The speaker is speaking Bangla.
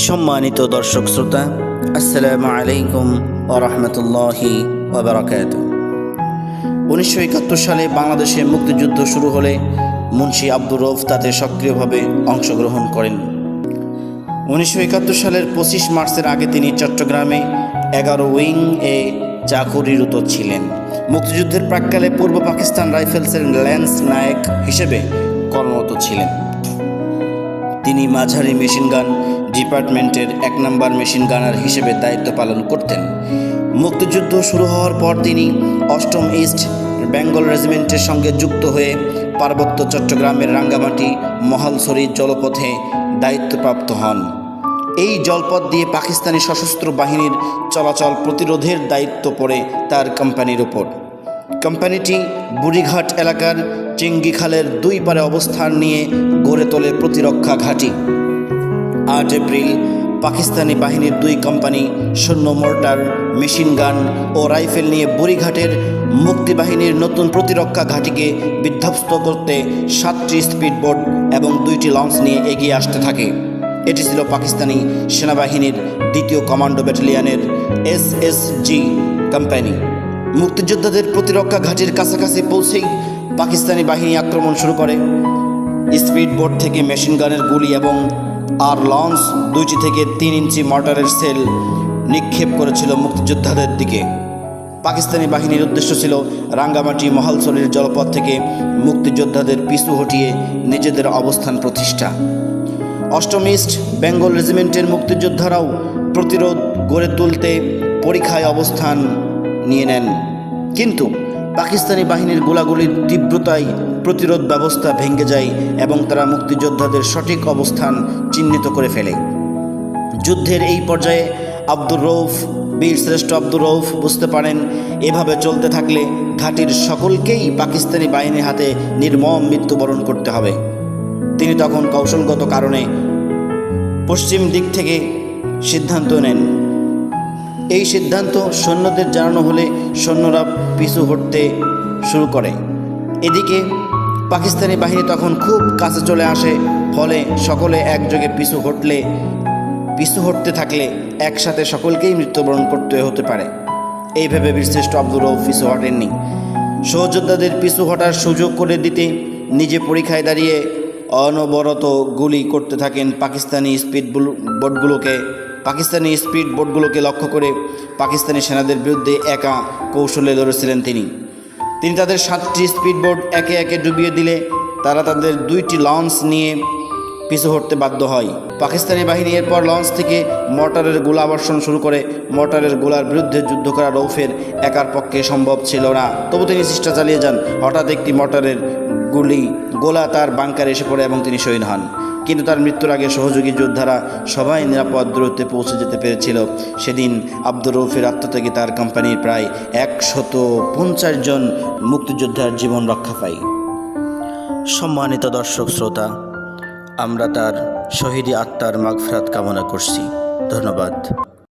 সম্মানিত দর্শক শ্রোতা, আসসালামু আলাইকুম ওরহমতুল্লাহি ওবরাকাত উনিশশো একাত্তর সালে বাংলাদেশে মুক্তিযুদ্ধ শুরু হলে মুন্সি আব্দুর রৌফ তাতে সক্রিয়ভাবে অংশগ্রহণ করেন। উনিশশো একাত্তর সালের পঁচিশ মার্চের আগে তিনি চট্টগ্রামে এগারো উইং এ চাকুরিরত ছিলেন। মুক্তিযুদ্ধের প্রাককালে পূর্ব পাকিস্তান রাইফেলসের ল্যান্স নায়ক হিসেবে কর্মরত ছিলেন। তিনি মাঝারি মেশিনগান ডিপার্টমেন্টের এক নম্বর মেশিন গানার হিসেবে দায়িত্ব পালন করতেন। মুক্তিযুদ্ধ শুরু হওয়ার পর তিনি অষ্টম ইস্ট বেঙ্গল রেজিমেন্টের সঙ্গে যুক্ত হয়ে পার্বত্য চট্টগ্রামের রাঙ্গামাটি, মহালছড়ি জলপথে দায়িত্বপ্রাপ্ত হন। এই জলপথ দিয়ে পাকিস্তানি সশস্ত্র বাহিনীর চলাচল প্রতিরোধের দায়িত্ব পড়ে তার কোম্পানির ওপর। কোম্পানিটি বুড়িঘাট এলাকার চিঙ্গিখালের দুই পারে অবস্থান নিয়ে গড়ে তোলে প্রতিরক্ষা ঘাঁটি। আট এপ্রিল, পাকিস্তানি বাহিনীর দুই কোম্পানি, সৈন্য, মোর্টার, মেশিন গান ও রাইফেল নিয়ে বুড়িঘাটের মুক্তিবাহিনীর নতুন প্রতিরক্ষা ঘাঁটিকে বিধ্বস্ত করতে সাতটি স্পিডবোট এবং দুইটি লঞ্চ নিয়ে এগিয়ে আসতে থাকে। এটি ছিল পাকিস্তানি সেনাবাহিনীর দ্বিতীয় কমান্ডো ব্যাটালিয়নের এস এস জি কোম্পানি। মুক্তিযোদ্ধাদের প্রতিরক্ষা ঘাঁটির কাছাকাছি পৌঁছেই পাকিস্তানি বাহিনী আক্রমণ শুরু করে। স্পিড বোট থেকে মেশিন গানের গুলি এবং আর লঞ্চ দুইটি থেকে তিন ইঞ্চি মর্টারের সেল নিক্ষেপ করেছিল মুক্তিযোদ্ধাদের দিকে। পাকিস্তানি বাহিনীর উদ্দেশ্য ছিল রাঙ্গামাটি মহালছড়ির জলপথ থেকে মুক্তিযোদ্ধাদের পিছু হটিয়ে নিজেদের অবস্থান প্রতিষ্ঠা। অষ্টম ইস্ট বেঙ্গল রেজিমেন্টের মুক্তিযোদ্ধারাও প্রতিরোধ গড়ে তুলতে পরীক্ষায় অবস্থান নিয়ে নেন। কিন্তু পাকিস্তানি বাহিনীর গোলাগুলির তীব্রতায় প্রতিরোধ ব্যবস্থা ভেঙে যায় এবং তারা মুক্তিযোদ্ধাদের সঠিক অবস্থান চিহ্নিত করে ফেলে। যুদ্ধের এই পর্যায়ে আব্দুর রৌফ বীর শ্রেষ্ঠ আব্দুর রৌফ বুঝতে পারেন, এভাবে চলতে থাকলে ঘাটির সকলকেই পাকিস্তানি বাহিনীর হাতে নির্মম মৃত্যুবরণ করতে হবে। তিনি তখন কৌশলগত কারণে পশ্চিম দিক থেকে সিদ্ধান্ত নেন। এই সিদ্ধান্ত সৈন্যদের জানানো হলে সৈন্যরা পিছু হটতে শুরু করে। এদিকে পাকিস্তানি বাহিনী তখন খুব কাছে চলে আসে, ফলে সকলে একযোগে পিছু হটলে, পিছু হটতে থাকলে একসাথে সকলকেই মৃত্যুবরণ করতে হতে পারে। এইভাবে বীরশ্রেষ্ঠ আব্দুর রৌফ পিছু হটেননি। সহযোদ্ধাদের পিছু হটার সুযোগ করে দিতে নিজে পরীক্ষায় দাঁড়িয়ে অনবরত গুলি করতে থাকেন পাকিস্তানি স্পিড বোটগুলোকে, পাকিস্তানি স্পিড বোটগুলোকে লক্ষ্য করে পাকিস্তানি সেনাদের বিরুদ্ধে একা কৌশলে লড়েছিলেন তিনি। তিনি তাদের সাতটি স্পিড বোট একে একে ডুবিয়ে দিলে তারা তাদের দুইটি লঞ্চ নিয়ে পিছু হটতে বাধ্য হয়। পাকিস্তানি বাহিনী এরপর লঞ্চ থেকে মর্টারের গোলা বর্ষণ শুরু করে মর্টারের গোলার বিরুদ্ধে যুদ্ধ করা রৌফের একার পক্ষে সম্ভব ছিল না। তবু তিনি চেষ্টা চালিয়ে যান। হঠাৎ একটি মর্টারের গুলি গোলা তার বাংকারে এসে পড়ে এবং তিনি শহীদ হন। কিন্তু তার মৃত্যুর আগে সহযোগী যোদ্ধারা সবাই নিরাপদ দূরত্বে পৌঁছে যেতে পেরেছিল। সেদিন আব্দুর রৌফের আত্মত্যাগে তার কোম্পানির প্রায় একশত পঞ্চাশ জন মুক্তিযোদ্ধার জীবন রক্ষা পায়। সম্মানিত দর্শক শ্রোতা, আমরা তার শহীদী আত্মার মাগফরাত কামনা করছি। ধন্যবাদ।